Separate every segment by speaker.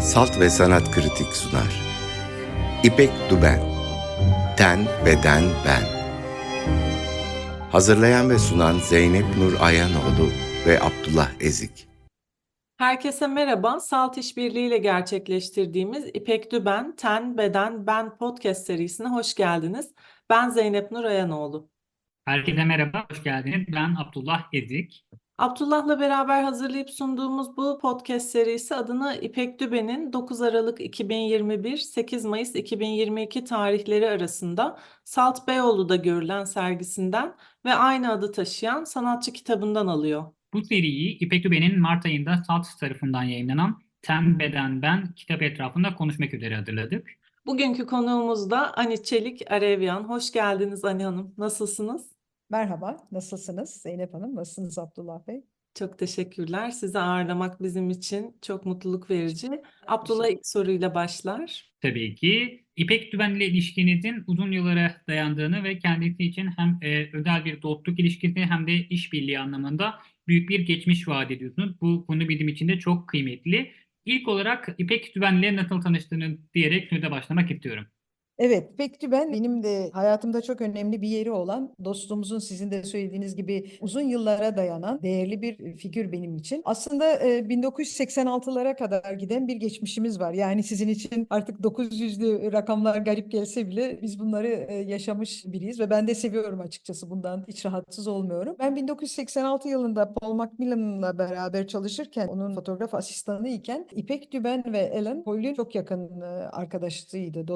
Speaker 1: Salt ve Sanat Kritik sunar. İpek Duben Ten, Beden, Ben Hazırlayan ve sunan Zeynep Nur Ayanoğlu ve Abdullah Ezik
Speaker 2: Herkese merhaba. Salt İşbirliği ile gerçekleştirdiğimiz İpek Düben, Ten, Beden, Ben podcast serisine hoş geldiniz. Ben Zeynep Nur Ayanoğlu.
Speaker 3: Herkese merhaba, hoş geldiniz. Ben Abdullah Ezik.
Speaker 2: Abdullah'la beraber hazırlayıp sunduğumuz bu podcast serisi adını İpek Düben'in 9 Aralık 2021-8 Mayıs 2022 tarihleri arasında Salt Beyoğlu'da görülen sergisinden ve aynı adı taşıyan sanatçı kitabından alıyor.
Speaker 3: Bu seriyi İpek Düben'in Mart ayında Salt tarafından yayınlanan Ten Beden Ben kitap etrafında konuşmak üzere hazırladık.
Speaker 2: Bugünkü konuğumuz da Ani Çelik Arevyan. Hoş geldiniz Ani Hanım. Nasılsınız?
Speaker 4: Merhaba, nasılsınız Zeynep Hanım? Nasılsınız Abdullah Bey?
Speaker 2: Çok teşekkürler. Sizi ağırlamak bizim için çok mutluluk verici. Abdullah ilk soruyla başlar.
Speaker 3: Tabii ki İpek Düben ile ilişkinizin uzun yıllara dayandığını ve kendisi için hem e, özel bir dostluk ilişkisi hem de işbirliği anlamında büyük bir geçmiş vaat ediyorsunuz. Bu konu bizim için de çok kıymetli. İlk olarak İpek Düben ile nasıl tanıştığınız diyerek söze başlamak istiyorum.
Speaker 4: Evet, Bekçi ben benim de hayatımda çok önemli bir yeri olan dostluğumuzun sizin de söylediğiniz gibi uzun yıllara dayanan değerli bir figür benim için. Aslında e, 1986'lara kadar giden bir geçmişimiz var. Yani sizin için artık 900'lü rakamlar garip gelse bile biz bunları e, yaşamış biriyiz ve ben de seviyorum açıkçası bundan hiç rahatsız olmuyorum. Ben 1986 yılında Paul Macmillan'la beraber çalışırken onun fotoğraf asistanı iken İpek Düben ve Ellen Paul'ün çok yakın e, arkadaşıydı,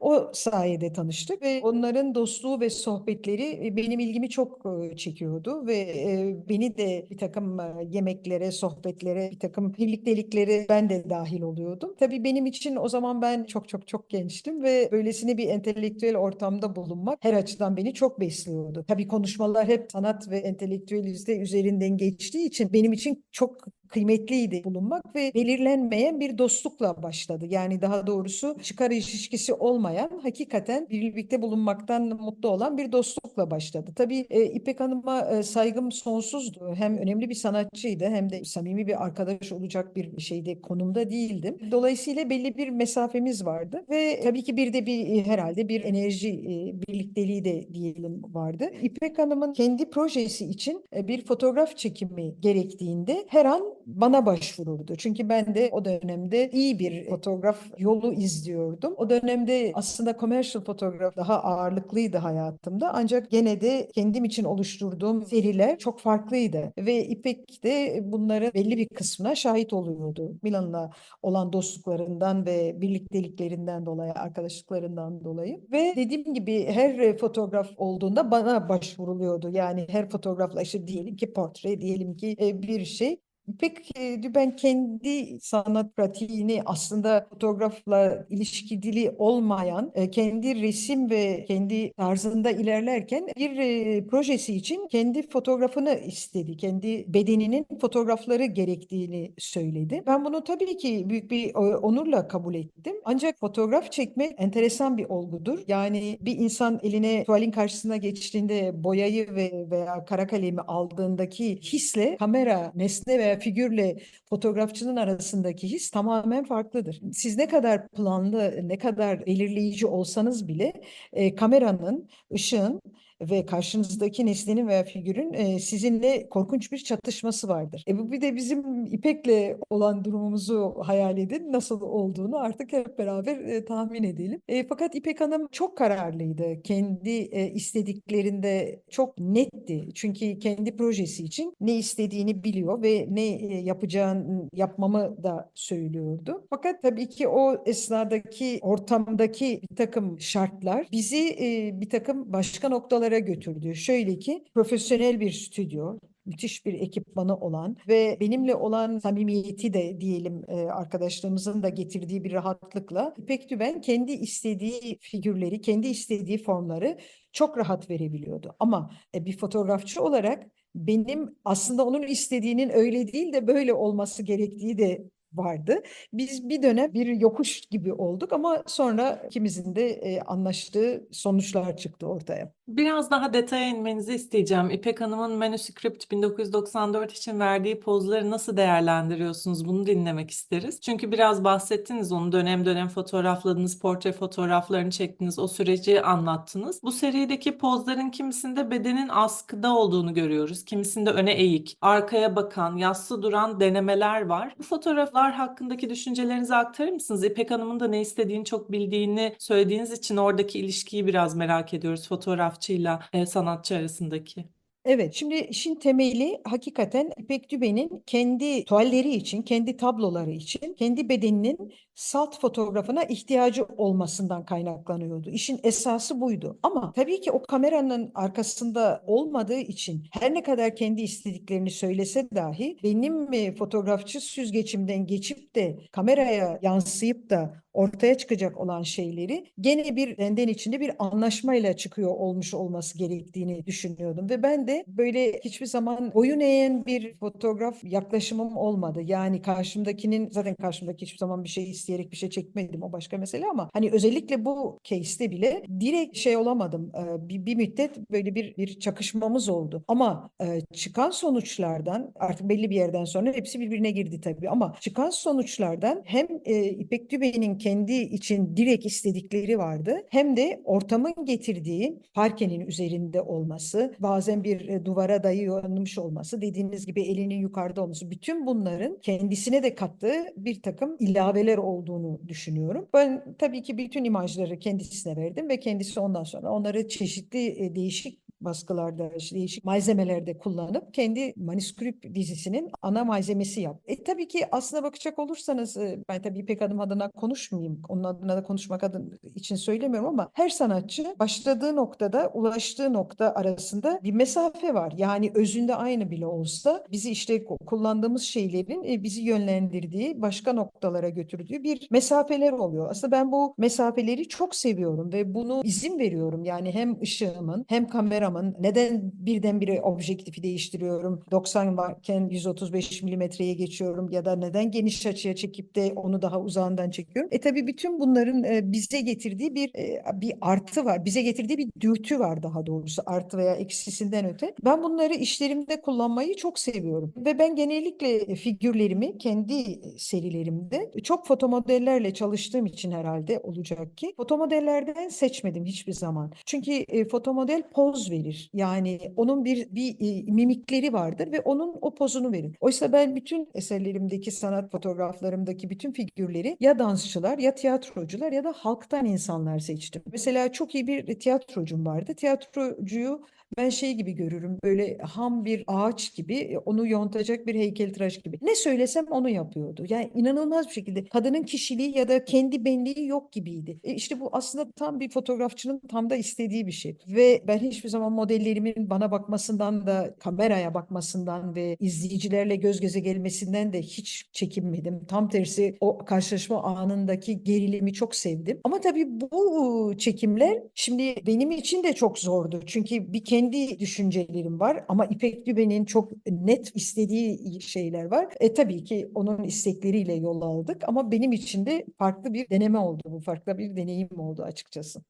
Speaker 4: dostlarıydılar. O sayede tanıştık ve onların dostluğu ve sohbetleri e, benim ilgimi çok e, çekiyordu ve e, beni de bir takım yemeklere, sohbetlere, bir takım birlikteliklere ben de dahil oluyordum. Tabii benim için o zaman ben çok çok çok gençtim ve böylesine bir entelektüel ortamda bulunmak her açıdan beni çok besliyordu. Tabii konuşmalar hep sanat ve entelektüelizde üzerinden geçtiği için benim için çok kıymetliydi bulunmak ve belirlenmeyen bir dostlukla başladı. Yani daha doğrusu çıkar ilişkisi olmayan, hakikaten birlikte bulunmaktan mutlu olan bir dostlukla başladı. Tabii e, İpek Hanım'a e, saygım sonsuzdu. Hem önemli bir sanatçıydı hem de samimi bir arkadaş olacak bir şeyde konumda değildim. Dolayısıyla belli bir mesafemiz vardı ve tabii ki bir de bir e, herhalde bir enerji e, birlikteliği de diyelim vardı. İpek Hanım'ın kendi projesi için e, bir fotoğraf çekimi gerektiğinde her an bana başvururdu. Çünkü ben de o dönemde iyi bir fotoğraf yolu izliyordum. O dönemde aslında commercial fotoğraf daha ağırlıklıydı hayatımda. Ancak gene de kendim için oluşturduğum seriler çok farklıydı. Ve İpek de bunların belli bir kısmına şahit oluyordu. Milan'la olan dostluklarından ve birlikteliklerinden dolayı, arkadaşlıklarından dolayı. Ve dediğim gibi her fotoğraf olduğunda bana başvuruluyordu. Yani her fotoğrafla işte diyelim ki portre, diyelim ki e, bir şey. İpek e, Düben kendi sanat pratiğini aslında fotoğrafla ilişkili olmayan, kendi resim ve kendi tarzında ilerlerken bir projesi için kendi fotoğrafını istedi. Kendi bedeninin fotoğrafları gerektiğini söyledi. Ben bunu tabii ki büyük bir onurla kabul ettim. Ancak fotoğraf çekmek enteresan bir olgudur. Yani bir insan eline tuvalin karşısına geçtiğinde boyayı ve veya kara kalemi aldığındaki hisle kamera, nesne veya figürle fotoğrafçının arasındaki his tamamen farklıdır. Siz ne kadar planlı, ne kadar belirleyici olsanız bile e, kameranın, ışığın ve karşınızdaki nesnenin veya figürün e, sizinle korkunç bir çatışması vardır. E bu bir de bizim İpek'le olan durumumuzu hayal edin. Nasıl olduğunu artık hep beraber e, tahmin edelim. E, fakat İpek Hanım çok kararlıydı. Kendi e, istediklerinde çok netti. Çünkü kendi projesi için ne istediğini biliyor ve ne e, yapacağını yapmamı da söylüyordu. Fakat tabii ki o esnadaki ortamdaki bir takım şartlar bizi e, bir takım başka noktalara götürdü. Şöyle ki profesyonel bir stüdyo, müthiş bir ekipmanı olan ve benimle olan samimiyeti de diyelim e, arkadaşlarımızın da getirdiği bir rahatlıkla İpek Düben kendi istediği figürleri, kendi istediği formları çok rahat verebiliyordu. Ama e, bir fotoğrafçı olarak benim aslında onun istediğinin öyle değil de böyle olması gerektiği de vardı. Biz bir dönem bir yokuş gibi olduk ama sonra ikimizin de e, anlaştığı sonuçlar çıktı ortaya.
Speaker 2: Biraz daha detaya inmenizi isteyeceğim. İpek Hanım'ın Manuscript 1994 için verdiği pozları nasıl değerlendiriyorsunuz? Bunu dinlemek isteriz. Çünkü biraz bahsettiniz onu dönem dönem fotoğrafladınız, portre fotoğraflarını çektiniz, o süreci anlattınız. Bu serideki pozların kimisinde bedenin askıda olduğunu görüyoruz. Kimisinde öne eğik, arkaya bakan, yassı duran denemeler var. Bu fotoğraflar hakkındaki düşüncelerinizi aktarır mısınız? İpek Hanım'ın da ne istediğini çok bildiğini söylediğiniz için oradaki ilişkiyi biraz merak ediyoruz fotoğrafçıyla e, sanatçı arasındaki.
Speaker 4: Evet, şimdi işin temeli hakikaten İpek Düben'in kendi tuvalleri için, kendi tabloları için, kendi bedeninin salt fotoğrafına ihtiyacı olmasından kaynaklanıyordu. İşin esası buydu. Ama tabii ki o kameranın arkasında olmadığı için her ne kadar kendi istediklerini söylese dahi benim e, fotoğrafçı süzgeçimden geçip de kameraya yansıyıp da ortaya çıkacak olan şeyleri gene bir benden içinde bir anlaşmayla çıkıyor olmuş olması gerektiğini düşünüyordum ve ben de böyle hiçbir zaman boyun eğen bir fotoğraf yaklaşımım olmadı. Yani karşımdakinin zaten karşımdaki hiçbir zaman bir şey isteyerek bir şey çekmedim o başka mesele ama hani özellikle bu case'te bile direkt şey olamadım. Ee, Bir, bir müddet böyle bir bir çakışmamız oldu. Ama e, çıkan sonuçlardan artık belli bir yerden sonra hepsi birbirine girdi tabii ama çıkan sonuçlardan hem e, İpek Dübey'in kendi için direkt istedikleri vardı hem de ortamın getirdiği parkenin üzerinde olması, bazen bir e, duvara dayanmış olması, dediğiniz gibi elinin yukarıda olması, bütün bunların kendisine de kattığı bir takım ilaveler olduğunu düşünüyorum. Ben tabii ki bütün imajları kendisine verdim ve kendisi ondan sonra onları çeşitli e, değişik baskılarda, işte değişik malzemelerde kullanıp kendi manuskript dizisinin ana malzemesi yap. E tabii ki aslına bakacak olursanız e, ben tabii İpek Hanım adına konuşmayayım. Onun adına da konuşmak adın için söylemiyorum ama her sanatçı başladığı noktada ulaştığı nokta arasında bir mesafe var. Yani özünde aynı bile olsa bizi işte ku- kullandığımız şeylerin e, bizi yönlendirdiği, başka noktalara götürdüğü bir mesafeler oluyor. Aslında ben bu mesafeleri çok seviyorum ve bunu izin veriyorum. Yani hem ışığımın hem kameramın neden birdenbire objektifi değiştiriyorum? 90 varken 135 milimetreye geçiyorum ya da neden geniş açıya çekip de onu daha uzağından çekiyorum? E tabii bütün bunların e, bize getirdiği bir e, bir artı var. Bize getirdiği bir dürtü var daha doğrusu artı veya eksisinden öte. Ben bunları işlerimde kullanmayı çok seviyorum. Ve ben genellikle figürlerimi kendi serilerimde çok fotomodellerle çalıştığım için herhalde olacak ki fotomodellerden seçmedim hiçbir zaman. Çünkü e, fotomodel poz verir. Yani onun bir bir e, mimikleri vardır ve onun o pozunu verir. Oysa ben bütün eserlerimdeki sanat fotoğraflarımdaki bütün figürleri ya dansçılar ya tiyatrocular ya da halktan insanlar seçtim. Mesela çok iyi bir tiyatrocum vardı. Tiyatrocuyu ben şey gibi görürüm böyle ham bir ağaç gibi e, onu yontacak bir heykeltıraş gibi. Ne söylesem onu yapıyordu. Yani inanılmaz bir şekilde kadının kişiliği ya da kendi benliği yok gibiydi. E işte bu aslında tam bir fotoğrafçının tam da istediği bir şey. Ve ben hiçbir zaman modellerimin bana bakmasından da kameraya bakmasından ve izleyicilerle göz göze gelmesinden de hiç çekinmedim. Tam tersi o karşılaşma anındaki gerilimi çok sevdim. Ama tabii bu çekimler şimdi benim için de çok zordu. Çünkü bir kendi düşüncelerim var ama İpek Düben'in çok net istediği şeyler var. E tabii ki onun istekleriyle yol aldık ama benim için de farklı bir deneme oldu bu. Farklı bir deneyim oldu açıkçası.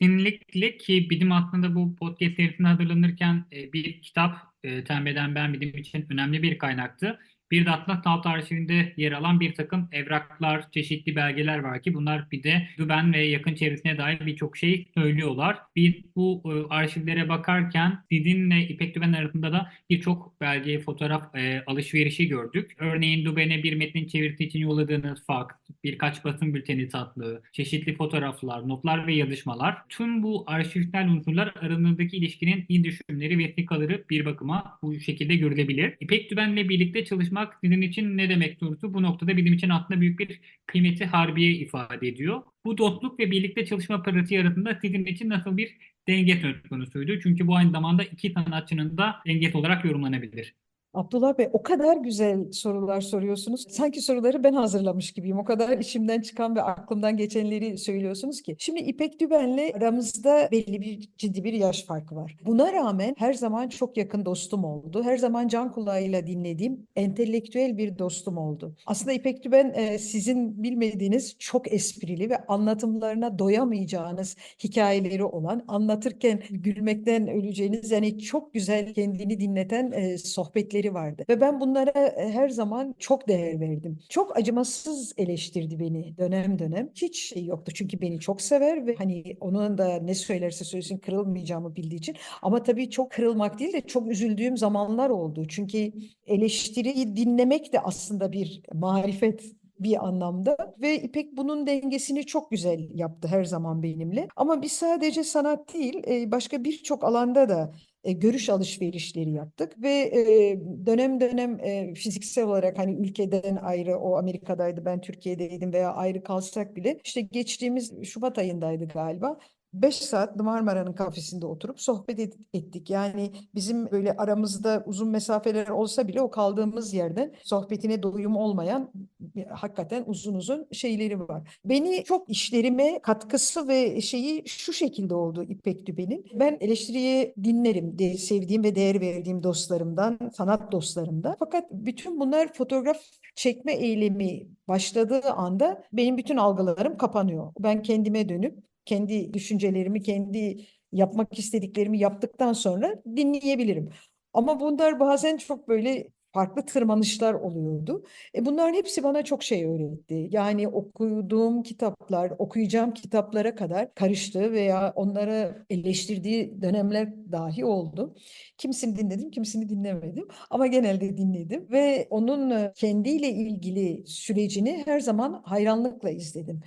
Speaker 3: Kesinlikle ki bilim aslında bu podcast serisine hazırlanırken e, bir kitap e, Tembeden Ben Bilim için önemli bir kaynaktı. Bir de Atlas Salt Arşivinde yer alan bir takım evraklar, çeşitli belgeler var ki bunlar bir de Düben ve yakın çevresine dair birçok şey söylüyorlar. Biz bu e, arşivlere bakarken Didin'le İpek Düben arasında da birçok belge, fotoğraf e, alışverişi gördük. Örneğin Düben'e bir metnin çevirisi için yolladığınız faks, birkaç basın bülteni tatlı, çeşitli fotoğraflar, notlar ve yazışmalar. Tüm bu arşivsel unsurlar aralarındaki ilişkinin iyi düşümleri, vesikaları bir bakıma bu şekilde görülebilir. İpek Düben'le birlikte çalışmak sizin için ne demek sorusu bu noktada bizim için aslında büyük bir kıymeti harbiye ifade ediyor. Bu dostluk ve birlikte çalışma pratiği arasında sizin için nasıl bir denge söz konusuydu? Çünkü bu aynı zamanda iki sanatçının da dengesi olarak yorumlanabilir.
Speaker 4: Abdullah Bey o kadar güzel sorular soruyorsunuz. Sanki soruları ben hazırlamış gibiyim. O kadar içimden çıkan ve aklımdan geçenleri söylüyorsunuz ki. Şimdi İpek Düben'le aramızda belli bir ciddi bir yaş farkı var. Buna rağmen her zaman çok yakın dostum oldu. Her zaman can kulağıyla dinlediğim entelektüel bir dostum oldu. Aslında İpek Düben e, sizin bilmediğiniz çok esprili ve anlatımlarına doyamayacağınız hikayeleri olan, anlatırken gülmekten öleceğiniz yani çok güzel kendini dinleten e, sohbetleri vardı. Ve ben bunlara e, her zaman çok değer verdim. Çok acımasız eleştirdi beni dönem dönem. Hiç şey yoktu çünkü beni çok sever ve hani onun da ne söylerse söylesin kırılmayacağımı bildiği için. Ama tabii çok kırılmak değil de çok üzüldüğüm zamanlar oldu. Çünkü eleştiriyi dinlemek de aslında bir marifet bir anlamda ve İpek bunun dengesini çok güzel yaptı her zaman benimle. Ama biz sadece sanat değil, e, başka birçok alanda da e, görüş alışverişleri yaptık ve e, dönem dönem e, fiziksel olarak hani ülkeden ayrı o Amerika'daydı ben Türkiye'deydim veya ayrı kalsak bile işte geçtiğimiz Şubat ayındaydı galiba. 5 saat Marmara'nın kafesinde oturup sohbet et- ettik. Yani bizim böyle aramızda uzun mesafeler olsa bile o kaldığımız yerden sohbetine doyum olmayan bir- hakikaten uzun uzun şeyleri var. Beni çok işlerime katkısı ve şeyi şu şekilde oldu İpek Düben'in. Ben eleştiriyi dinlerim, de, sevdiğim ve değer verdiğim dostlarımdan, sanat dostlarımdan. Fakat bütün bunlar fotoğraf çekme eylemi başladığı anda benim bütün algılarım kapanıyor. Ben kendime dönüp kendi düşüncelerimi, kendi yapmak istediklerimi yaptıktan sonra dinleyebilirim. Ama bunlar bazen çok böyle farklı tırmanışlar oluyordu. E bunların hepsi bana çok şey öğretti. Yani okuduğum kitaplar, okuyacağım kitaplara kadar karıştığı veya onlara eleştirdiği dönemler dahi oldu. Kimisini dinledim, kimisini dinlemedim ama genelde dinledim ve onun e, kendiyle ilgili sürecini her zaman hayranlıkla izledim.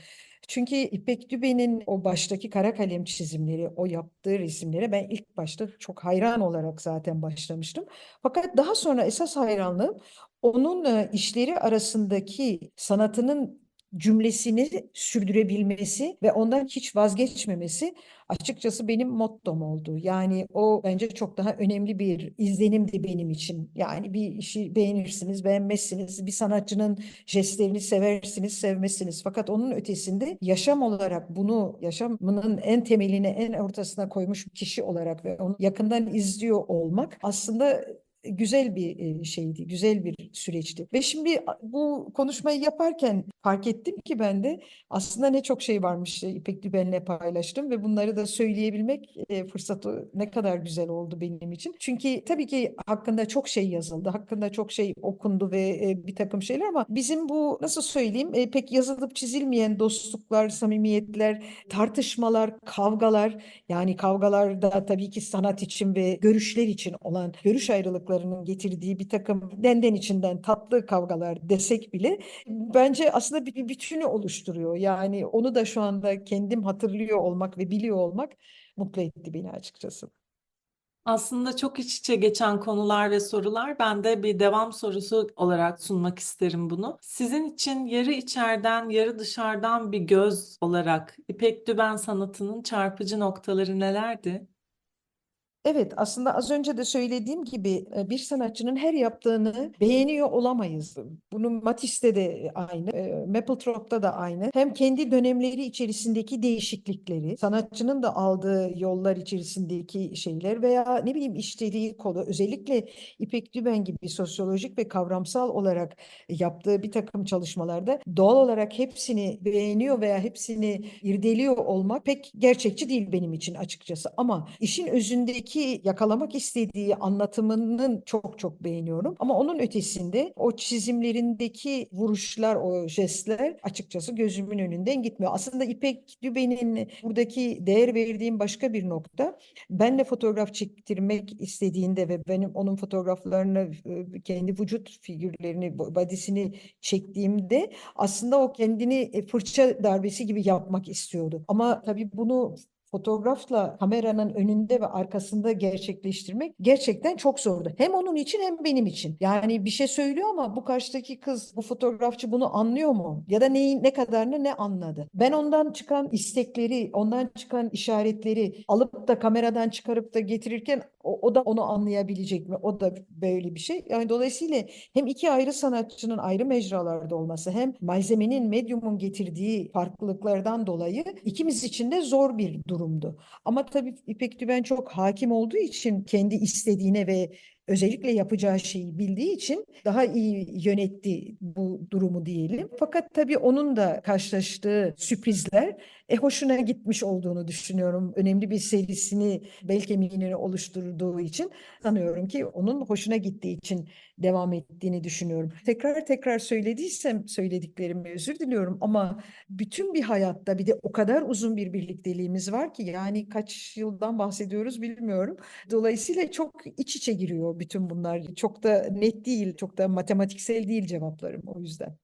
Speaker 4: Çünkü İpek Düben'in o baştaki kara kalem çizimleri, o yaptığı resimlere ben ilk başta çok hayran olarak zaten başlamıştım. Fakat daha sonra esas hayranlığım onun e, işleri arasındaki sanatının cümlesini sürdürebilmesi ve ondan hiç vazgeçmemesi açıkçası benim mottom oldu. Yani o bence çok daha önemli bir izlenimdi benim için. Yani bir işi beğenirsiniz, beğenmezsiniz. Bir sanatçının jestlerini seversiniz, sevmezsiniz. Fakat onun ötesinde yaşam olarak bunu yaşamının en temeline, en ortasına koymuş bir kişi olarak ve onu yakından izliyor olmak aslında güzel bir e, şeydi, güzel bir süreçti. Ve şimdi bu konuşmayı yaparken fark ettim ki ben de aslında ne çok şey varmış e, İpek Düben'le paylaştım ve bunları da söyleyebilmek e, fırsatı ne kadar güzel oldu benim için. Çünkü tabii ki hakkında çok şey yazıldı, hakkında çok şey okundu ve bir takım şeyler ama bizim bu nasıl söyleyeyim pek yazılıp çizilmeyen dostluklar, samimiyetler, tartışmalar, kavgalar yani kavgalarda tabii ki sanat için ve görüşler için olan görüş ayrılıklarının getirdiği bir takım denden içinden tatlı kavgalar desek bile bence aslında bir bütünü oluşturuyor. Yani onu da şu anda kendim hatırlıyor olmak ve biliyor olmak mutlu etti beni açıkçası.
Speaker 2: Aslında çok iç içe geçen konular ve sorular. Ben de bir devam sorusu olarak sunmak isterim bunu. Sizin için yarı içeriden, yarı dışarıdan bir göz olarak İpek Düben sanatının çarpıcı noktaları nelerdi?
Speaker 4: Evet, aslında az önce de söylediğim gibi e, bir sanatçının her yaptığını beğeniyor olamayız. Bunun Matisse'te de aynı, e, Mapletrope'da da aynı. Hem kendi dönemleri içerisindeki değişiklikleri, sanatçının da aldığı yollar içerisindeki şeyler veya ne bileyim işlediği konu, özellikle İpek Düben gibi sosyolojik ve kavramsal olarak yaptığı bir takım çalışmalarda doğal olarak hepsini beğeniyor veya hepsini irdeliyor olmak pek gerçekçi değil benim için açıkçası. Ama işin özündeki yakalamak istediği anlatımının çok çok beğeniyorum. Ama onun ötesinde o çizimlerindeki vuruşlar, o jestler açıkçası gözümün önünden gitmiyor. Aslında İpek Düben'in buradaki değer verdiğim başka bir nokta benle fotoğraf çektirmek istediğinde ve benim onun fotoğraflarını e, kendi vücut figürlerini, body'sini çektiğimde aslında o kendini e, fırça darbesi gibi yapmak istiyordu. Ama tabii bunu fotoğrafla kameranın önünde ve arkasında gerçekleştirmek gerçekten çok zordu. Hem onun için hem benim için. Yani bir şey söylüyor ama bu karşıdaki kız, bu fotoğrafçı bunu anlıyor mu? Ya da neyin ne kadarını ne anladı? Ben ondan çıkan istekleri, ondan çıkan işaretleri alıp da kameradan çıkarıp da getirirken O, o da onu anlayabilecek mi? O da böyle bir şey. Yani dolayısıyla hem iki ayrı sanatçının ayrı mecralarda olması hem malzemenin, medyumun getirdiği farklılıklardan dolayı ikimiz için de zor bir durumdu. Ama tabii İpek Düben çok hakim olduğu için kendi istediğine ve özellikle yapacağı şeyi bildiği için daha iyi yönetti bu durumu diyelim. Fakat tabii onun da karşılaştığı sürprizler e, hoşuna gitmiş olduğunu düşünüyorum. Önemli bir serisini bel kemiğini oluşturduğu için sanıyorum ki onun hoşuna gittiği için devam ettiğini düşünüyorum. Tekrar tekrar söylediysem söylediklerimi özür diliyorum ama bütün bir hayatta bir de o kadar uzun bir birlikteliğimiz var ki yani kaç yıldan bahsediyoruz bilmiyorum. Dolayısıyla çok iç içe giriyor bütün bunlar. Çok da net değil, çok da matematiksel değil cevaplarım o yüzden.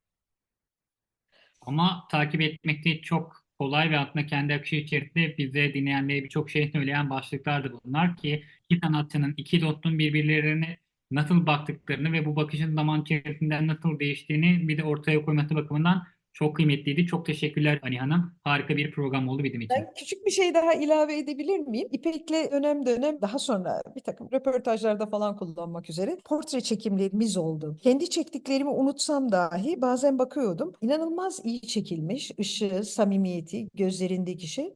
Speaker 3: Ama takip etmekte çok kolay ve aslında kendi akışı içerisinde bize dinleyenlere birçok şey söyleyen başlıklardı bunlar ki iki sanatçının, iki dostun birbirlerine nasıl baktıklarını ve bu bakışın zaman içerisinde nasıl değiştiğini bir de ortaya koyması bakımından çok kıymetliydi. Çok teşekkürler Ali Hanım. Harika bir program oldu bizim için.
Speaker 4: Ben küçük bir şey daha ilave edebilir miyim? İpek'le dönem dönem daha sonra bir takım röportajlarda falan kullanmak üzere portre çekimlerimiz oldu. Kendi çektiklerimi unutsam dahi bazen bakıyordum. İnanılmaz iyi çekilmiş. Işığı, samimiyeti, gözlerindeki şey.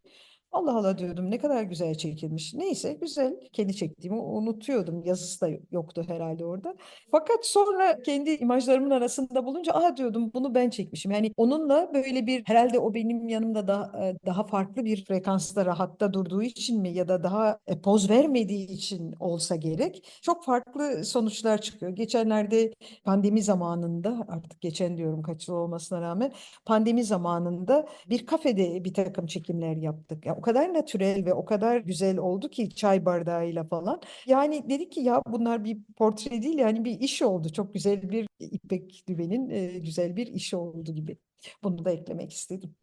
Speaker 4: Allah Allah diyordum ne kadar güzel çekilmiş. Neyse güzel. Kendi çektiğimi unutuyordum. Yazısı da yoktu herhalde orada. Fakat sonra kendi imajlarımın arasında bulunca aa diyordum bunu ben çekmişim. Yani onunla böyle bir herhalde o benim yanımda daha daha farklı bir frekansta rahatta durduğu için mi ya da daha e, poz vermediği için olsa gerek çok farklı sonuçlar çıkıyor. Geçenlerde pandemi zamanında artık geçen diyorum kaç yıl olmasına rağmen pandemi zamanında bir kafede bir takım çekimler yaptık. Ya o kadar natürel ve o kadar güzel oldu ki çay bardağıyla falan. Yani dedik ki ya bunlar bir portre değil yani bir iş oldu. Çok güzel bir İpek Düben'in e, güzel bir işi oldu gibi. Bunu da eklemek istedim.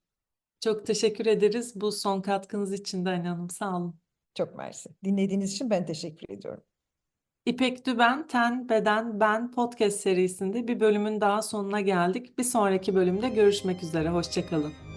Speaker 2: Çok teşekkür ederiz bu son katkınız için de Hanım. Sağ olun.
Speaker 4: Çok mersi. Dinlediğiniz için ben teşekkür ediyorum.
Speaker 2: İpek Düben, Ten, Beden, Ben podcast serisinde bir bölümün daha sonuna geldik. Bir sonraki bölümde görüşmek üzere. Hoşçakalın.